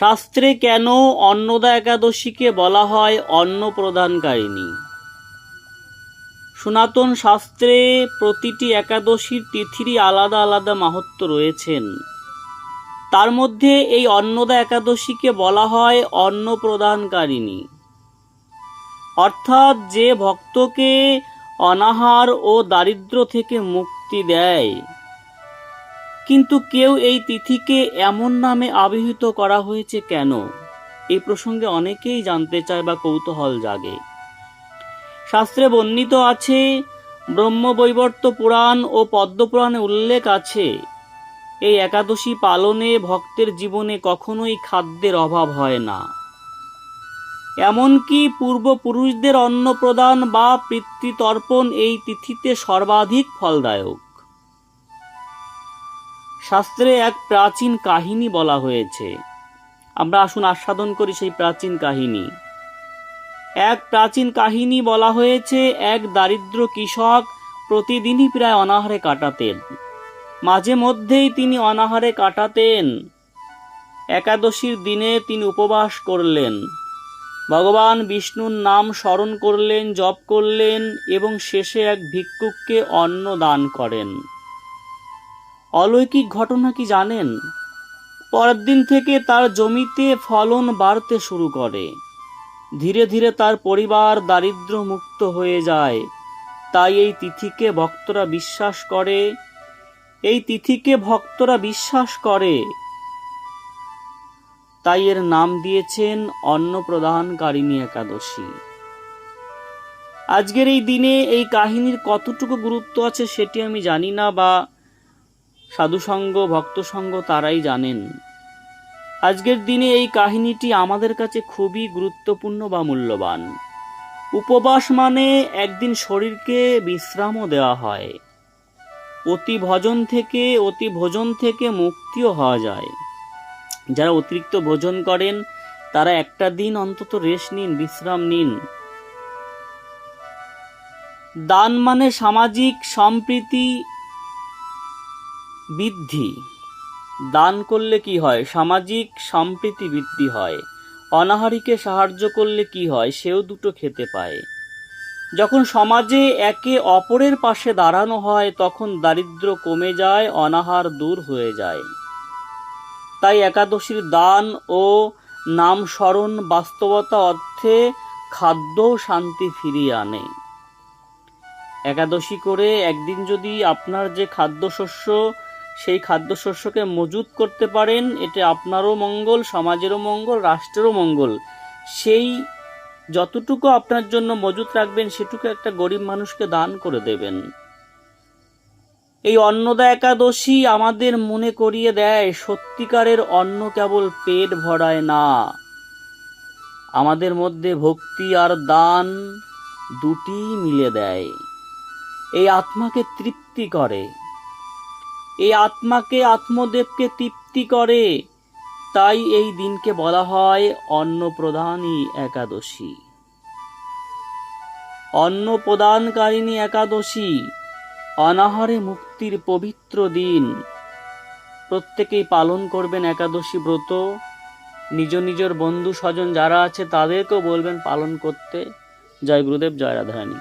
শাস্ত্রে কেন অন্নদা একাদশীকে বলা হয় অন্ন প্রদানকারিণী সনাতন শাস্ত্রে প্রতিটি একাদশীর তিথিরই আলাদা আলাদা মাহাত্ম্য রয়েছেন। তার মধ্যে এই অন্নদা একাদশীকে বলা হয় অন্ন প্রদানকারিণী অর্থাৎ যে ভক্তকে অনাহার ও দারিদ্র থেকে মুক্তি দেয় কিন্তু কেউ এই তিথিকে এমন নামে আবিহিত করা হয়েছে কেন? এই প্রসঙ্গে অনেকেই জানতে চায় বা কৌতূহল জাগে। শাস্ত্রে বর্ণিত আছে, ব্রহ্মবৈবর্ত পুরাণ ও পদ্মপুরাণে উল্লেখ আছে, এই একাদশী পালনে ভক্তের জীবনে কখনোই খাদ্যের অভাব হয় না। এমনকি পূর্বপুরুষদের অন্নপ্রদান বা পিতৃতর্পণ এই তিথিতে সর্বাধিক ফলদায়ক। শাস্ত্রে এক প্রাচীন কাহিনী বলা হয়েছে। আমরা আসুন আস্বাদন করি সেই প্রাচীন কাহিনী। এক প্রাচীন কাহিনী বলা হয়েছে, এক দারিদ্র কৃষক প্রতিদিনই প্রায় অনাহারে কাটাতেন। মাঝে মধ্যেই তিনি অনাহারে কাটাতেন। একাদশীর দিনে তিনি উপবাস করলেন। ভগবান বিষ্ণুর নাম স্মরণ করলেন, জপ করলেন এবং শেষে এক ভিক্ষুককে অন্ন দান করেন। অলৌকিক ঘটনা কি জানেন? পরের দিন থেকে তার জমিতে ফলন বাড়তে শুরু করে। ধীরে ধীরে তার পরিবার দারিদ্র মুক্ত হয়ে যায়। তাই এই তিথিকে ভক্তরা বিশ্বাস করে। এই তিথিকে ভক্তরা বিশ্বাস করে। তাই এর নাম দিয়েছেন অন্নপ্রদানকারিণী একাদশী। আজকের এই দিনে এই কাহিনীর কতটুকু গুরুত্ব আছে সেটি আমি জানি না বা সাধুসঙ্গ, ভক্তসঙ্গ তারাই জানেন। আজকের দিনে এই কাহিনীটি আমাদের কাছে খুবই গুরুত্বপূর্ণ বা মূল্যবান। উপবাস মানে একদিন শরীরকে বিশ্রামও দেওয়া হয়। অতি ভজন থেকে, অতি ভোজন থেকে মুক্তিও হওয়া যায়। যারা অতিরিক্ত ভোজন করেন, তারা একটা দিন অন্তত রেস্ট নিন, বিশ্রাম নিন। দান মানে সামাজিক সম্প্রীতি বৃদ্ধি। দান করলে কি হয়? সামাজিক সম্প্রীতি বৃদ্ধি হয়। অনাহারীকে সাহায্য করলে কি হয়? সেও দুটো খেতে পায়। যখন সমাজে একে অপরের পাশে দাঁড়ানো হয়, তখন দারিদ্র কমে যায়, অনাহার দূর হয়ে যায়। তাই একাদশীর দান ও নাম স্মরণ বাস্তবতা অর্থে খাদ্য শান্তি ফিরিয়ে আনে। একাদশী করে একদিন যদি আপনার যে খাদ্যশস্য সেই খাদ্যশস্যকে মজুত করতে পারেন। এতে আপনারও মঙ্গল, সমাজেরও মঙ্গল, রাষ্ট্রেরও মঙ্গল। সেই যতটুকু আপনার জন্য মজুত রাখবেন, সেটুকু একটা গরিব মানুষকে দান করে দেবেন। এই অন্নদা একাদশী আমাদের মনে করিয়ে দেয়, সত্যিকারের অন্ন কেবল পেট ভরায় না। আমাদের মধ্যে ভক্তি আর দান দুটি মিলে দেয়। এই আত্মাকে তৃপ্তি করে। এই আত্মাকে আত্মদেবকে তৃপ্তি করে। তাই এই দিনকে বলা হয় অন্নপ্রদানই একাদশী। অন্ন প্রদানকারিণী একাদশী, অনাহারে মুক্তির পবিত্র দিন। প্রত্যেকেই পালন করবেন একাদশী ব্রত। নিজ নিজের বন্ধু স্বজন যারা আছে তাদেরকেও বলবেন পালন করতে। জয় গুরুদেব, জয় রাধারানী।